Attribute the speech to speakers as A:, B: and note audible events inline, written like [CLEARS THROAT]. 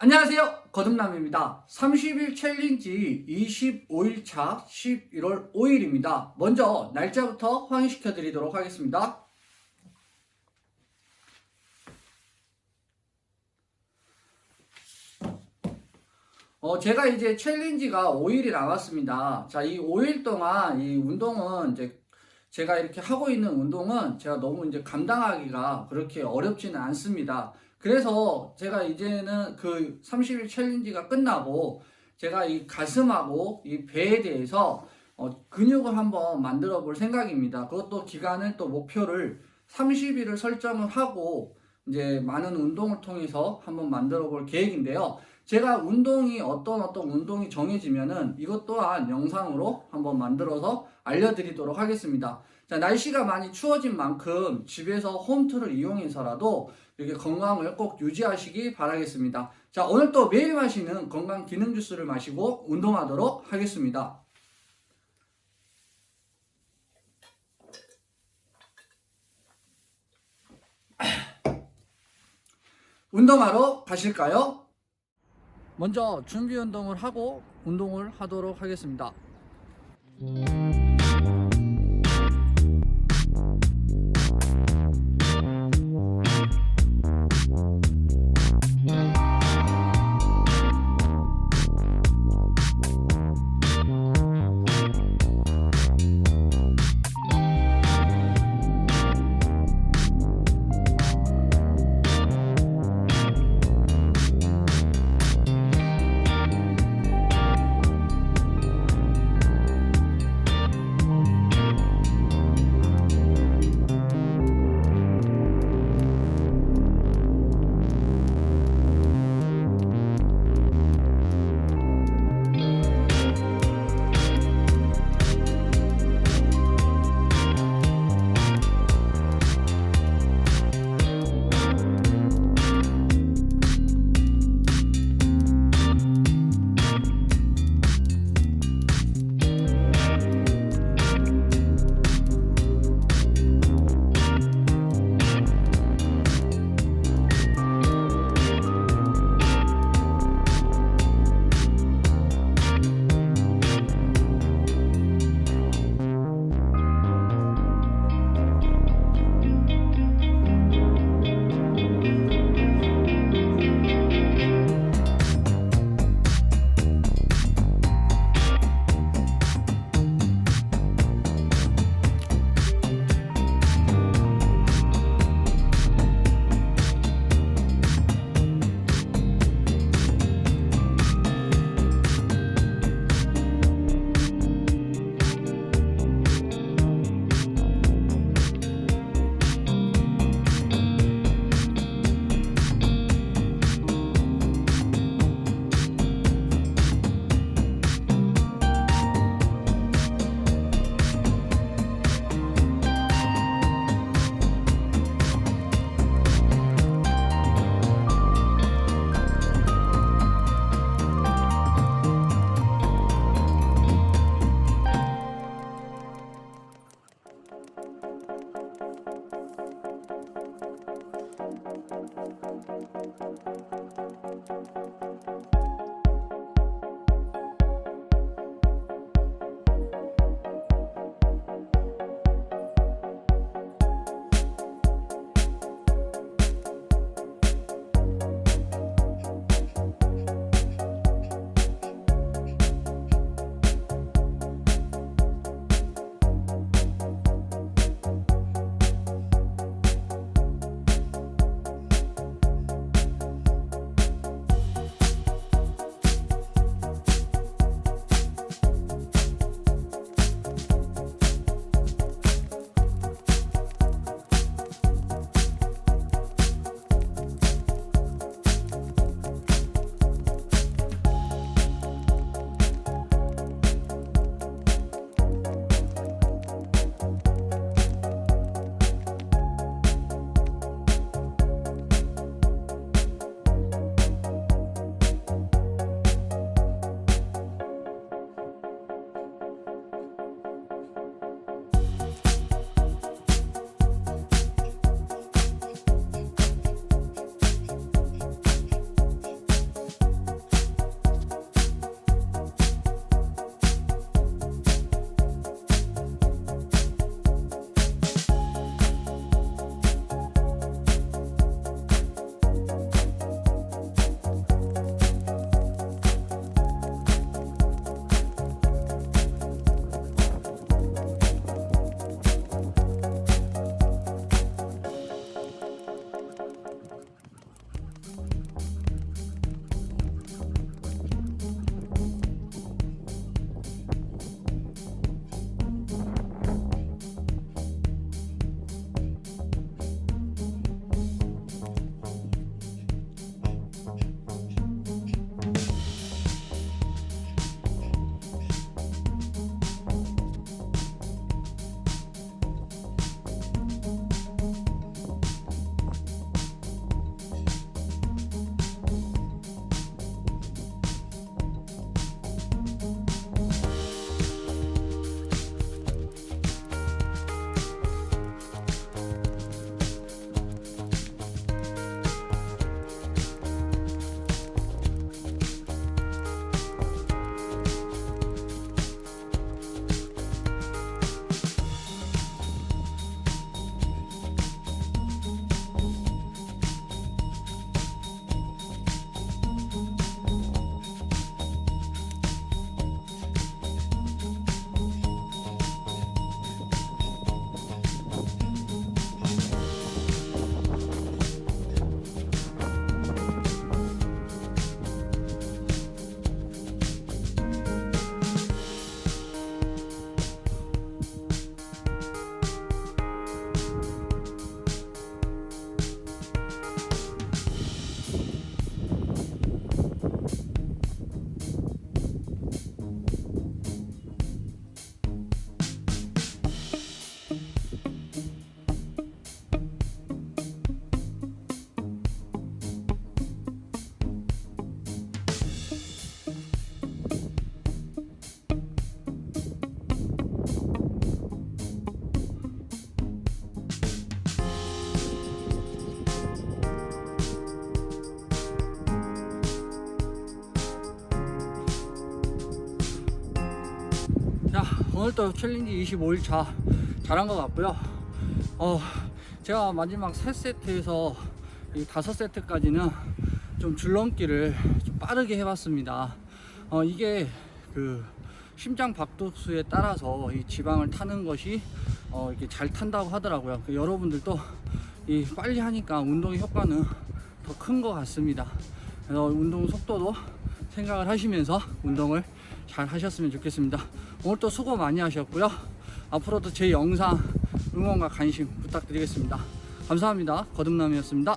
A: 안녕하세요. 거듭남입니다. 30일 챌린지 25일차 11월 5일입니다. 먼저 날짜부터 확인시켜 드리도록 하겠습니다. 어, 제가 이제 챌린지가 5일이 남았습니다. 자, 이 5일 동안 이 운동은 이제 제가 이렇게 하고 있는 운동은 제가 너무 이제 감당하기가 그렇게 어렵지는 않습니다. 그래서 제가 이제는 그 30일 챌린지가 끝나고 제가 이 가슴하고 이 배에 대해서 어, 근육을 한번 만들어 볼 생각입니다. 그것도 기간을 또 목표를 30일을 설정을 하고 이제 많은 운동을 통해서 한번 만들어 볼 계획인데요. 제가 운동이 어떤 어떤 운동이 정해지면은 이것 또한 영상으로 한번 만들어서 알려드리도록 하겠습니다. 자, 날씨가 많이 추워진 만큼 집에서 홈트를 이용해서라도 이렇게 건강을 꼭 유지하시기 바라겠습니다. 자, 오늘 또 매일 마시는 건강 기능 주스를 마시고 운동하도록 하겠습니다. [CLEARS THROAT] 운동하러 가실까요? 먼저 준비 운동을 하고 운동을 하도록 하겠습니다. thank you 오늘도 챌린지 25일 차 잘한 것 같고요. 어, 제가 마지막 3세트에서 이 5세트까지는 좀 줄넘기를 좀 빠르게 해봤습니다. 어, 이게 그 심장 박도수에 따라서 이 지방을 타는 것이 어, 이게 잘 탄다고 하더라고요. 그 여러분들도 이 빨리 하니까 운동의 효과는 더 큰 것 같습니다. 그래서 운동 속도도 생각을 하시면서 운동을 잘 하셨으면 좋겠습니다. 오늘 또 수고 많이 하셨고요. 앞으로도 제 영상 응원과 관심 부탁드리겠습니다. 감사합니다. 거듭남이었습니다.